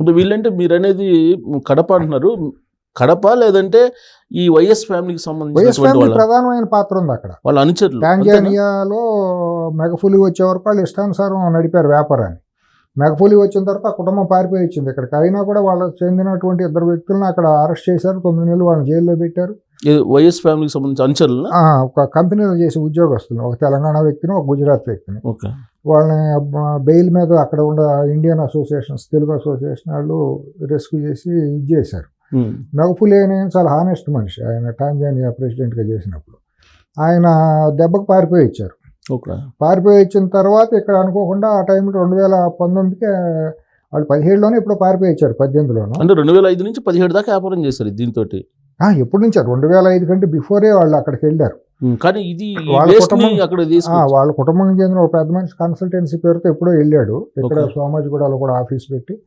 ఇప్పుడు వీళ్ళంటే మీరు అనేది కడప అంటున్నారు. కడప లేదంటే ఈ వైఎస్ ఫ్యామిలీకి వాళ్ళ ప్రధానమైన పాత్ర ఉంది అక్కడ. వాళ్ళ అనుచరులు? టాంజానియాలో మెగఫులి వచ్చే వరకు వాళ్ళు ఇష్టానుసారం నడిపారు వ్యాపారాన్ని. మెగఫులి వచ్చిన తర్వాత ఆ కుటుంబం పారిపోయి వచ్చింది ఇక్కడికి. అయినా కూడా వాళ్ళకి చెందినటువంటి ఇద్దరు వ్యక్తులను అక్కడ అరెస్ట్ చేశారు. తొమ్మిది నెలలు వాళ్ళని జైల్లో పెట్టారు. వైఎస్ ఫ్యామిలీకి సంబంధించి అనుచరులు ఆ, ఒక కంపెనీలో చేసే ఉద్యోగస్తులు ఒక తెలంగాణ వ్యక్తిని ఒక గుజరాత్ వ్యక్తిని. ఓకే. వాళ్ళని బెయిల్ మీద అక్కడ ఉన్న ఇండియన్ అసోసియేషన్స్ తెలుగు అసోసియేషన్ వాళ్ళు రెస్క్యూ చేసి ఇది చేశారు. మెగఫులి అనే చాలా హానెస్ట్ మనిషి ఆయన టాంజానియా ప్రెసిడెంట్గా చేసినప్పుడు. ఆయన దెబ్బకు పారిపోయి ఇచ్చారు ఓకే. పారిపోయి వచ్చిన తర్వాత ఇక్కడ అనుకోకుండా ఆ టైంలో రెండు వేల పంతొమ్మిదికి వాళ్ళు పదిహేడులోనే ఇప్పుడు పారిపోయి వచ్చారు పద్దెనిమిదిలోను. అంటే రెండు వేల ఐదు నుంచి పదిహేడు దాకా వ్యాపారం చేశారు దీంతో ఎప్పటి నుంచి రెండు వేల ఐదు కంటే బిఫోరే వాళ్ళు అక్కడికి వెళ్ళారు. కానీ ఇది వాళ్ళ కుటుంబం- అక్కడ వాళ్ళ కుటుంబం చెందిన ఒక పెద్ద మనిషి కన్సల్టెన్సీ పేరుతో ఎప్పుడో వెళ్ళాడు. ఇక్కడ. సోమాజిగూడలో కూడా ఆఫీస్ పెట్టి.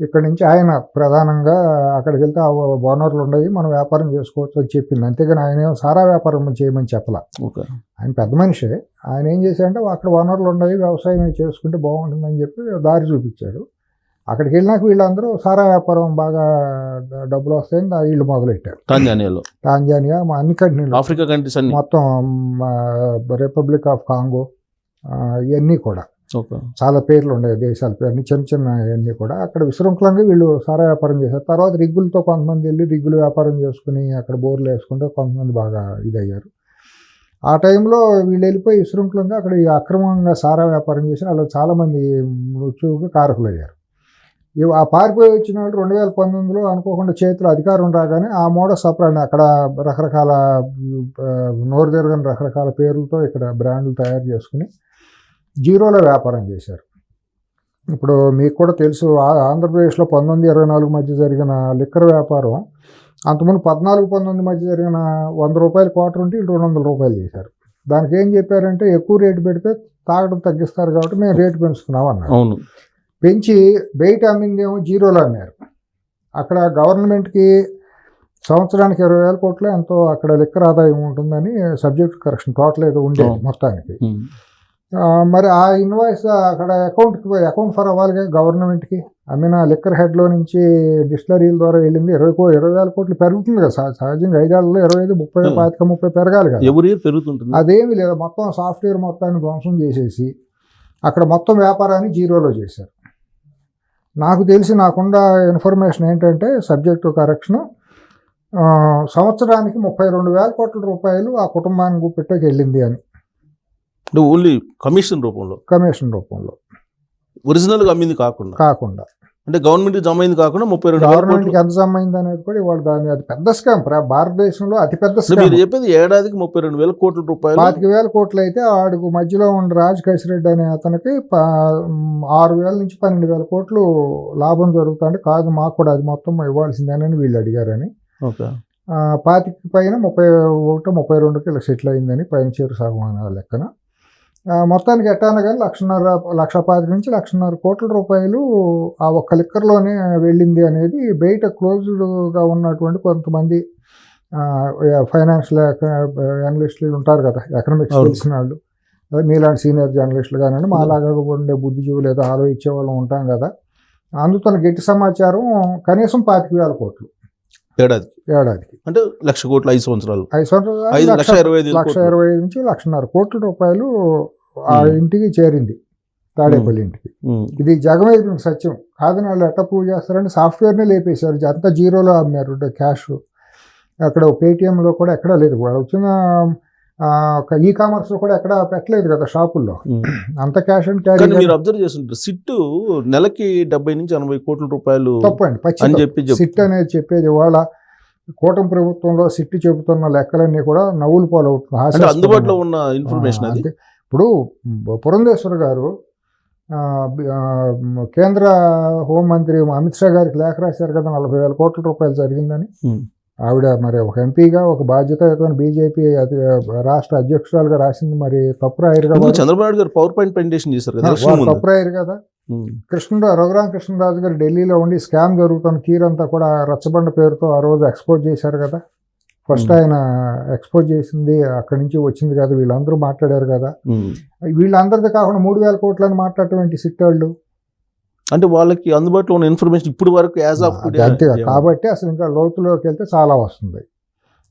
ఇక్కడ నుంచి ఆయన ప్రధానంగా అక్కడికి వెళ్తే ఆ ఓనర్లు ఉన్నాయి మనం వ్యాపారం చేసుకోవచ్చు అని చెప్పింది. అంతేగాని ఆయన సారా వ్యాపారం చేయమని చెప్పలా. ఆయన పెద్ద మనిషే. ఆయన ఏం చేశాడంటే అక్కడ వనరులు ఉన్నాయి వ్యవసాయం చేసుకుంటే బాగుంటుందని చెప్పి దారి చూపించాడు. అక్కడికి వెళ్ళినాక వీళ్ళందరూ సారా వ్యాపారం బాగా డబ్బులు వస్తాయని వీళ్ళు మొదలెట్టారు. టాంజానియాలో. టాంజానియా మా అన్ని కంట్రీలు. ఆఫ్రికా కంట్రీస్ అన్ని. మొత్తం రిపబ్లిక్ ఆఫ్ కాంగో ఇవన్నీ కూడా. చాలా పేర్లు ఉన్నాయి దేశాల పేరు అన్ని చిన్న చిన్న ఇవన్నీ కూడా. అక్కడ విశృంఖలంగా వీళ్ళు సారా వ్యాపారం చేశారు. తర్వాత రిగ్గులతో కొంతమంది వెళ్ళి రిగ్గులు వ్యాపారం చేసుకుని అక్కడ బోర్లు వేసుకుంటే కొంతమంది బాగా ఇదయ్యారు. ఆ టైంలో వీళ్ళు వెళ్ళిపోయి విశృంఖలంగా అక్కడ అక్రమంగా సారా వ్యాపారం చేసి వాళ్ళు చాలామంది మృత్యువుకు కారకులు అయ్యారు ఆ పారిపోయి వచ్చిన వాళ్ళు రెండు వేల పంతొమ్మిదిలో అనుకోకుండా చేతిలో అధికారం రాగానే ఆ మోడల్ సపరాన్ని అక్కడ రకరకాల నోరు తిరగని రకరకాల పేర్లతో ఇక్కడ బ్రాండ్లు తయారు చేసుకుని జీరోలో వ్యాపారం చేశారు. ఇప్పుడు మీకు కూడా తెలుసు ఆ- ఆంధ్రప్రదేశ్లో పంతొమ్మిది ఇరవై నాలుగు మధ్య జరిగిన లిక్కర్ వ్యాపారం అంతకుముందు పద్నాలుగు పంతొమ్మిది మధ్య జరిగిన వంద రూపాయలు క్వార్టర్ ఉంటే రెండు వందల రూపాయలు చేశారు. దానికి ఏం చెప్పారంటే ఎక్కువ రేటు పెడితే తాగడం తగ్గిస్తారు కాబట్టి మేము రేటు పెంచుతున్నాం అన్నారు. అవును. పెంచి బయట అమ్మిందేమో జీరోలో అమ్మారు. అక్కడ గవర్నమెంట్కి సంవత్సరానికి ఇరవై వేల కోట్లు ఎంతో అక్కడ లిక్కర్ ఆదాయం ఉంటుందని సబ్జెక్ట్ కరెక్షన్ టోటల్ ఏదో ఉండేది. మొత్తానికి. మరి ఆ ఇన్వాయిస్ అక్కడ అకౌంట్కి పోయి అకౌంట్ ఫర్ అవ్వాలిగా గవర్నమెంట్కి? అమ్మిన లిక్కర్ హెడ్లో నుంచి డిస్టిలరీల ద్వారా వెళ్ళింది ఇరవై ఇరవై వేల కోట్లు పెరుగుతుంది కదా. సహ- సహజంగా ఐదేళ్ళలో ఇరవై ఐదు ముప్పై. పాతిక ముప్పై పెరగాలి కదా. ఎవరి ఇయర్ పెరుగుతుంటుంది? అదేమీ లేదు. మొత్తం సాఫ్ట్వేర్ మొత్తాన్ని ధ్వంసం చేసేసి అక్కడ మొత్తం వ్యాపారాన్ని జీరోలో చేశారు. నాకు తెలిసి నాకున్న ఇన్ఫర్మేషన్ ఏంటంటే సబ్జెక్టు కరెక్షన్ సంవత్సరానికి ముప్పై రెండు వేల కోట్ల రూపాయలు ఆ కుటుంబానికి పెట్టకి వెళ్ళింది అని ఓన్లీ కమిషన్ రూపంలో? కమిషన్ రూపంలో. ఒరిజినల్గా అమ్మింది కాకుండా? కాకుండా. అంటే గవర్నమెంట్ జమ అయింది కాకుండా ముప్పై రెండు గవర్నమెంట్కి. ఎంత జమైంది అనేది కూడా ఇవాళ దాని అది పెద్ద స్కామ్. భారతదేశంలో అతిపెద్ద స్కామ్ మీరు చెప్పేది ఏడాదికి ముప్పై రెండు వేల కోట్ల రూపాయలు. పాతిక వేల కోట్లు అయితే ఆడుకు మధ్యలో ఉన్న రాజ్ కసిరెడ్డి అనే అతనికి ఆరు వేల నుంచి పన్నెండు వేల కోట్లు లాభం జరుగుతుంది. కాదు మాకు కూడా అది మొత్తం ఇవ్వాల్సిందేనని వీళ్ళు అడిగారని. ఓకే. పాతిక పైన ముప్పై ఒకటి ముప్పై రెండుకి ఇలా సెటిల్ అయిందని పైన చేరు సగం అనే లెక్కన. మొత్తానికి ఎట్టాన కానీ లక్షన్నర లక్ష పాతిక నుంచి లక్షన్నర కోట్ల రూపాయలు ఆ ఒక్క లిక్కర్లోనే వెళ్ళింది అనేది బయట క్లోజ్డ్గా ఉన్నటువంటి కొంతమంది ఫైనాన్షియల్ అనలిస్టులు ఉంటారు కదా ఎకనామిక్స్. తెలిసిన వాళ్ళు. మీలాంటి సీనియర్ జర్నలిస్టులు కానివ్వండి మాలాగా ఉండే బుద్ధిజీవులు ఏదో ఆలోచించే వాళ్ళం ఉంటాం కదా. అందుతున్న గట్టి సమాచారం కనీసం పాతిక వేల కోట్లు. ఏడాది ఏడాదికి. అంటే లక్ష కోట్లు ఐదు సంవత్సరాలు. ఐదు సంవత్సరాలు లక్ష ఇరవై ఐదు లక్ష. ఇరవై ఐదు నుంచి లక్షన్నర కోట్ల రూపాయలు ఆ. ఇంటికి చేరింది తాడేపల్లి ఇంటికి. ఇది జగమెదిరిన సత్యం. కాదని వాళ్ళు ఎట్లా ప్రూవ్ చేస్తారంటే సాఫ్ట్వేర్నే లేపేశారు. అంతా జీరోలో అమ్మారు. క్యాష్. అక్కడ పేటిఎంలో కూడా ఎక్కడా లేదు. వాళ్ళు వచ్చిన ఈ కామర్స్లో కూడా ఎక్కడ పెట్టలేదు కదా షాపుల్లో. అంత క్యాష్ అండ్ క్యారీ మీరు అబ్జర్వ్ చేస్తుంటారు సిట్టు నెలకి డెబ్బై నుంచి ఎనభై కోట్ల రూపాయలు తప్పండి పచ్చి అని. చెప్పి. సిట్ అనేది చెప్పేది ఇవాళ కూటమి ప్రభుత్వంలో సిట్టి చెబుతున్న లెక్కలన్నీ కూడా నవ్వులు పాలవుతుంది. అందుబాటులో ఉన్న ఇన్ఫర్మేషన్ అంతే. ఇప్పుడు పురంధేశ్వర్ గారు కేంద్ర హోంమంత్రి అమిత్ షా గారికి లేఖ రాశారు కదా నలభై వేల కోట్ల రూపాయలు జరిగిందని. ఆవిడ మరి ఒక ఎంపీగా ఒక బాధ్యతయుతమైన బీజేపీ అతి రాష్ట్ర అధ్యక్షురాలుగా రాసింది మరి తప్పు రాయరు కదా చంద్రబాబు గారు పవర్ పాయింట్ ప్రెజెంటేషన్ చేశారు కదా ఎలక్షన్ వారు ముందు తప్పు రాయరు కదా. కృష్ణరావు రఘురామ కృష్ణరాజు గారు ఢిల్లీలో ఉండి స్కామ్ జరుగుతున్న తీరంతా కూడా రచ్చబండ పేరుతో ఆ రోజు ఎక్స్పోజ్ చేశారు కదా ఫస్ట్. ఆయన ఎక్స్పోజ్ చేసింది అక్కడి నుంచి వచ్చింది కదా వీళ్ళందరూ మాట్లాడారు కదా. వీళ్ళందరిది కాకుండా మూడు వేల కోట్లని మాట్లాడటం ఏంటి సిట్టాళ్ళు అంటే వాళ్ళకి అందుబాటులో ఉన్న ఇన్ఫర్మేషన్ ఇప్పుడు వరకు యాజ్ ఆఫ్ అంతే కాబట్టి అసలు ఇంకా లోతులోకి వెళ్తే చాలా వస్తుంది.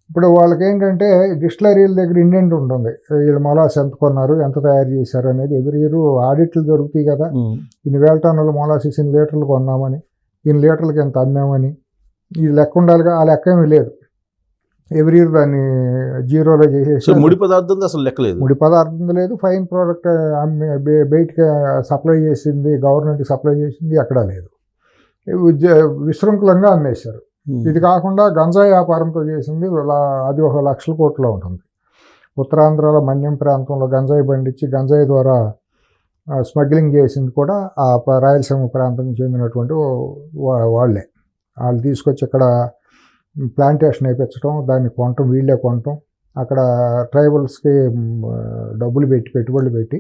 ఇప్పుడు వాళ్ళకి ఏంటంటే డిస్టిలరీల దగ్గర ఇండెంట్ ఉంటుంది. వీళ్ళు మొలాస్ ఎంత కొన్నారు ఎంత తయారు చేశారు అనేది ఎవరి ఇయర్ ఆడిట్లు జరుగుతాయి కదా. ఇన్ని వేల టన్నుల మొలాసిస్ ఇన్ని లీటర్లు కొన్నామని ఇన్ని లీటర్లకి ఎంత అమ్మామని ఈ లెక్క ఉండాలిగా ఆ లెక్క ఏమీ లేదు. ఎవరి ఇయర్ దాన్ని జీరోలో చేసేసి ముడి పదార్థం అసలు లెక్కలేదు. ముడి పదార్థం లేదు ఫైన్ ప్రోడక్ట్ అమ్మి బయటికి సప్లై చేసింది గవర్నమెంట్ సప్లై చేసింది ఎక్కడా లేదు. విశృంఖలంగా అమ్మేశారు. ఇది కాకుండా గంజాయి వ్యాపారంతో చేసింది అది ఒక లక్షల కోట్లో ఉంటుంది. ఉత్తరాంధ్రలో మన్యం ప్రాంతంలో గంజాయి పండించి గంజాయి ద్వారా స్మగ్లింగ్ చేసింది కూడా ఆ రాయలసీమ ప్రాంతానికి చెందినటువంటి వాళ్ళే. వాళ్ళు తీసుకొచ్చి ఇక్కడ ప్లాంటేషన్ వేయించడం దాన్ని కొనటం వీళ్ళే కొనటం అక్కడ ట్రైబల్స్కి డబ్బులు పెట్టి పెట్టుబడులు పెట్టి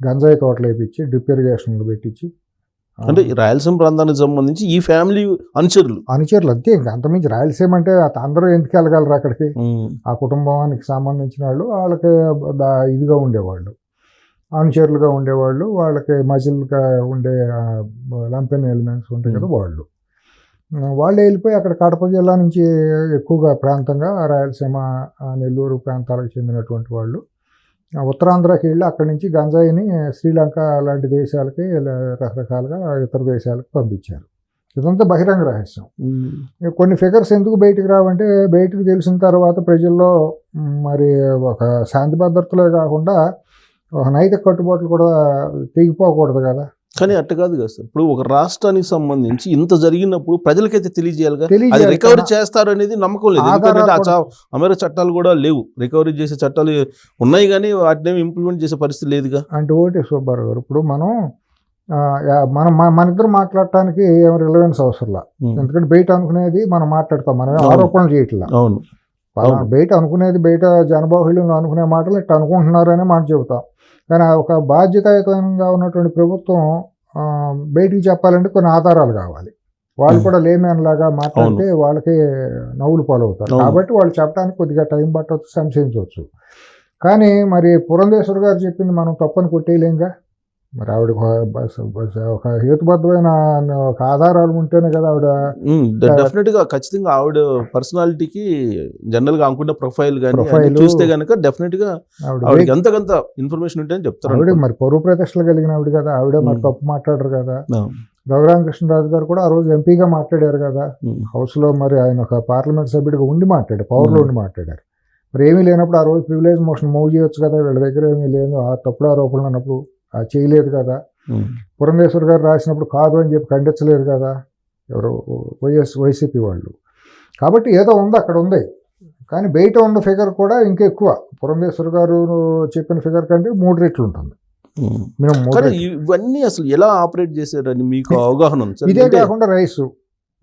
గంజాయి తోటలు వేయించి డ్రిప్ ఇరిగేషన్లు పెట్టించి అంటే రాయలసీమ ప్రాంతానికి సంబంధించి ఈ ఫ్యామిలీ అనుచరులు? అనుచరులు అంతే ఇంకా అంతమించి రాయలసీమ అంటే అందరూ ఎందుకు వెళ్ళగలరు అక్కడికి? ఆ కుటుంబానికి సంబంధించిన వాళ్ళు వాళ్ళకి ఇదిగా ఉండేవాళ్ళు. అనుచరులుగా ఉండేవాళ్ళు వాళ్ళకి మజిల్గా ఉండే లంపెన్ ఎలిమెంట్స్ ఉంటాయి కదా వాళ్ళు. వాళ్ళు వెళ్ళిపోయి అక్కడ కడప జిల్లా నుంచి ఎక్కువగా ప్రాంతంగా రాయలసీమ నెల్లూరు ప్రాంతాలకు చెందినటువంటి వాళ్ళు. ఉత్తరాంధ్రకి వెళ్ళి అక్కడి నుంచి గంజాయిని శ్రీలంక లాంటి దేశాలకి రకరకాలుగా ఇతర దేశాలకు పంపించారు. ఇదంతా బహిరంగ రహస్యం. కొన్ని ఫిగర్స్ ఎందుకు బయటికి రావంటే బయటకు తెలిసిన తర్వాత ప్రజల్లో మరి ఒక శాంతి భద్రతలే కాకుండా ఒక నైతిక కట్టుబాట్లు కూడా తెగిపోకూడదు కదా. కానీ అట్ట కాదు కదా సార్. ఇప్పుడు ఒక రాష్ట్రానికి సంబంధించి ఇంత జరిగినప్పుడు ప్రజలకైతే తెలియజేయాలిగా? అది తెలియజేయాలి రికవరీ. చేస్తారు అనేది నమ్మకం లేదు. ఎందుకంటే అమెరికా చట్టాలు కూడా లేవు. రికవరీ చేసే చట్టాలు ఉన్నాయి కానీ వాటిని ఇంప్లిమెంట్ చేసే పరిస్థితి లేదుగా. అంటే ఒకటి సుబ్బారావు గారు ఇప్పుడు మనం మనం మన- ఇద్దరు మాట్లాడటానికి రిలవెన్స్ అవసరంలా? ఎందుకంటే బయట అనుకునేది మనం మాట్లాడతాం మనం. ఆరోపణలు చేయట్లా. అవును. బయట అనుకునేది బయట జనబాహుళ్యంగా అనుకునే మాటలు ఇట్లా అనుకుంటున్నారనే మాట చెబుతాం. కానీ ఒక బాధ్యతాయుతంగా ఉన్నటువంటి ప్రభుత్వం బయటికి చెప్పాలంటే కొన్ని ఆధారాలు కావాలి. వాళ్ళు. కూడా లేమేన్ లాగా మాట్లాడితే వాళ్ళకి నవ్వులు పాలవుతారు. కాబట్టి వాళ్ళు చెప్పడానికి కొద్దిగా టైం పట్టవచ్చు సంశయించవచ్చు. కానీ మరి పురంధేశ్వర్ గారు చెప్పింది మనం తప్పని కొట్టేయలేంగా? మరి ఆవిడ ఒక- బస్- బస్- ఒక హేతుబద్ధమైన ఒక ఆధారాలు ఉంటేనే కదా ఆవిడ డెఫినెట్గా ఖచ్చితంగా ఆవిడ పర్సనాలిటీకి జనరల్గా అనుకున్న ప్రొఫైల్ కానీ అన్ని చూస్తే గనక డెఫినెట్గా ఆవిడ ఎంతకంత ఇన్ఫర్మేషన్ ఉంటే చెప్తారు ఆవిడ మరి పరువు ప్రతిష్టలు కలిగిన ఆవిడ కదా ఆవిడే మరి. తప్పు మాట్లాడరు కదా. రఘురామకృష్ణరాజు గారు కూడా ఆ రోజు ఎంపీగా మాట్లాడారు కదా ఉమ్. హౌస్లో మరి ఆయన ఒక పార్లమెంట్ సభ్యుడిగా ఉండి మాట్లాడారు పవర్లో. ఉండి మాట్లాడారు మరి ఏమీ లేనప్పుడు ఆ రోజు ప్రివిలేజ్ మోషన్ మూవ్ చేయొచ్చు కదా వీళ్ళ దగ్గర ఏమీ లేదు ఆ తప్పుడు ఆరోపణలు అన్నప్పుడు చేయలేదు కదా. పురంధేశ్వర్ గారు రాసినప్పుడు కాదు అని చెప్పి ఖండించలేదు కదా. ఎవరు? వైఎస్ వైసీపీ వాళ్ళు. కాబట్టి ఏదో ఉంది అక్కడ ఉంది. కానీ బయట ఉన్న ఫిగర్ కూడా ఇంకా ఎక్కువ. పురంధేశ్వర్ గారు చెప్పిన ఫిగర్ కంటే మూడు రెట్లు ఉంటుంది. ఇవన్నీ అసలు ఎలా ఆపరేట్ చేశారని మీకు అవగాహన ఉంది ఇదే కాకుండా రైసు.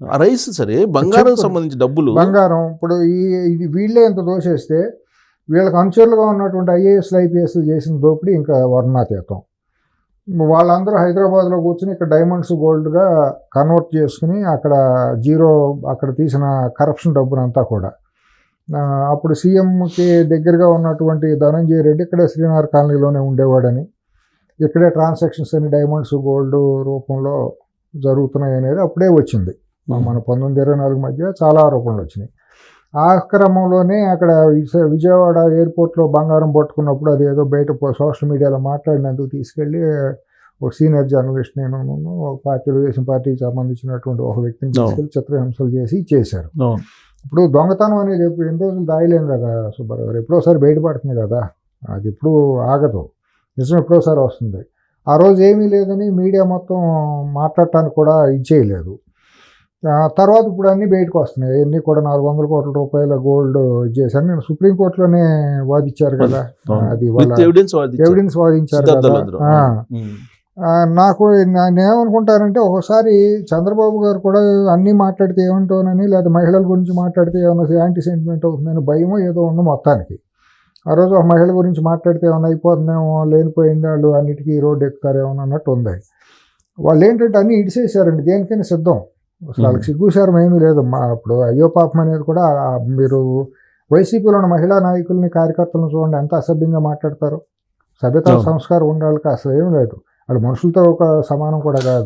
రైస్ సరే బంగారం. సంబంధించి డబ్బులు. బంగారం ఇప్పుడు ఈ ఇది వీళ్ళే ఎంత దోషేస్తే వీళ్ళకి అనుచరులుగా ఉన్నటువంటి ఐఏఎస్లు ఐపీఎస్లు చేసిన దోపిడీ ఇంకా వర్ణాతీతం. వాళ్ళందరూ హైదరాబాద్లో కూర్చుని ఇక్కడ డైమండ్స్ గోల్డ్గా కన్వర్ట్ చేసుకుని అక్కడ జీరో అక్కడ తీసిన కరప్షన్ డబ్బునంతా కూడా. అప్పుడు సీఎంకి దగ్గరగా ఉన్నటువంటి ధనంజయ రెడ్డి ఇక్కడే శ్రీనగర్ కాలనీలోనే ఉండేవాడని. ఇక్కడే ట్రాన్సాక్షన్స్ అని డైమండ్స్ గోల్డ్ రూపంలో జరుగుతున్నాయి అనేది అప్పుడే వచ్చింది. మన పంతొమ్మిది ఇరవై నాలుగు మధ్య చాలా ఆరోపణలు వచ్చినాయి. ఆ క్రమంలోనే అక్కడ విజ- విజయవాడ ఎయిర్పోర్ట్లో బంగారం పట్టుకున్నప్పుడు అది ఏదో బయట సోషల్ మీడియాలో మాట్లాడినందుకు తీసుకెళ్ళి ఒక సీనియర్ జర్నలిస్ట్ నేను ఒక పార్టీ తెలుగుదేశం పార్టీకి సంబంధించినటువంటి ఒక వ్యక్తిని. తీసుకెళ్ళి చిత్రహింసలు చేసి చేశారు. ఇప్పుడు దొంగతనం అనేది ఎప్పుడు ఎన్ని రోజులు దాయలేం కదా సుబ్బారావు గారు ఎప్పుడోసారి బయటపడుతుంది కదా అది ఇప్పుడు ఆగదు. నిజం ఎప్పుడోసారి వస్తుంది. ఆ రోజు ఏమీ లేదని మీడియా మొత్తం మాట్లాడటానికి కూడా ఇది చేయలేదు. ఆ తర్వాత ఇప్పుడు అన్నీ బయటకు వస్తున్నాయి. అన్నీ కూడా నాలుగు వందల కోట్ల రూపాయల గోల్డ్ చేశారు. నేను సుప్రీంకోర్టులోనే వాదించారు కదా. అది ఎవిడెన్స్ వాదించారు. ఎవిడెన్స్ వాదించారు సిద్ధార్థ కదా నాకు నా- నేనేమనుకుంటానంటే ఒకసారి చంద్రబాబు గారు కూడా అన్నీ మాట్లాడితే ఏమంటానని లేదా మహిళల గురించి మాట్లాడితే ఏమన్నా యాంటీ సెంటిమెంట్ అవుతుందని భయమో ఏదో ఉంది మొత్తానికి. ఆ రోజు ఒక మహిళ గురించి మాట్లాడితే ఏమైనా అయిపోతుందేమో లేనిపోయింది వాళ్ళు అన్నిటికీ రోడ్డు ఎక్కుతారేమో అన్నట్టు ఉంది. వాళ్ళు ఏంటంటే అన్నీ ఇడిసేసారండి. దేనికైనా సిద్ధం. అసలు వాళ్ళకి సిగ్గుసారం ఏమీ లేదు. మా ఇప్పుడు అయ్యో పాపం అనేది కూడా మీరు వైసీపీలో ఉన్న మహిళా నాయకుల్ని కార్యకర్తలను చూడండి ఎంత అసభ్యంగా మాట్లాడతారు. సభ్యత. సంస్కారం ఉండాలి అసలు ఏం లేదు. వాళ్ళు మనుషులతో ఒక సమానం కూడా కాదు.